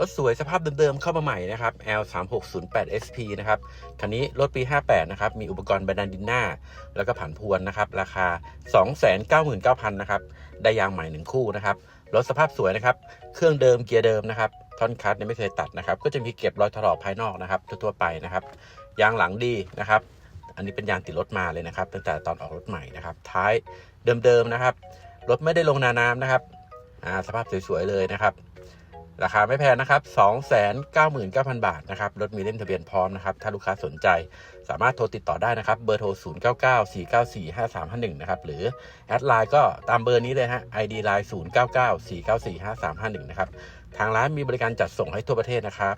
รถสวยสภาพเดิมๆเข้ามาใหม่นะครับ L 3 6 0 8 SP นะครับ คันนี้รถปี 58 นะครับ มีอุปกรณ์แบนดินหน้า แล้วก็ผันพวนนะครับ ราคา 299,000 นะครับ ได้ยางใหม่ 1 คู่นะครับ รถสภาพสวยนะครับ เครื่องเดิมเกียร์เดิมนะครับ ท่อนคัสเนี่ยไม่เคยตัดนะครับ ก็จะมีเก็บรอยถลอกภายนอกนะครับ ทั่วๆไปนะครับ ยางหลังดีนะครับ อันนี้เป็นยางติดรถมาเลยนะครับ ตั้งแต่ตอนออกรถใหม่นะครับ ท้ายเดิมๆนะครับ รถไม่ได้ลงนาน้ำนะครับอ่าสภาพสวยๆเลยนะครับ ราคาไม่แพงนะครับ 299,000 บาทนะครับ รถมีเล่มทะเบียนพร้อมนะครับ ถ้าลูกค้าสนใจสามารถโทรติดต่อได้นะครับ เบอร์โทร 0994945351 นะครับ หรือแอดไลน์ก็ตามเบอร์นี้เลยฮะ ID ไลน์0994945351 นะครับ ทางร้านมีบริการจัดส่งให้ทั่วประเทศนะครับ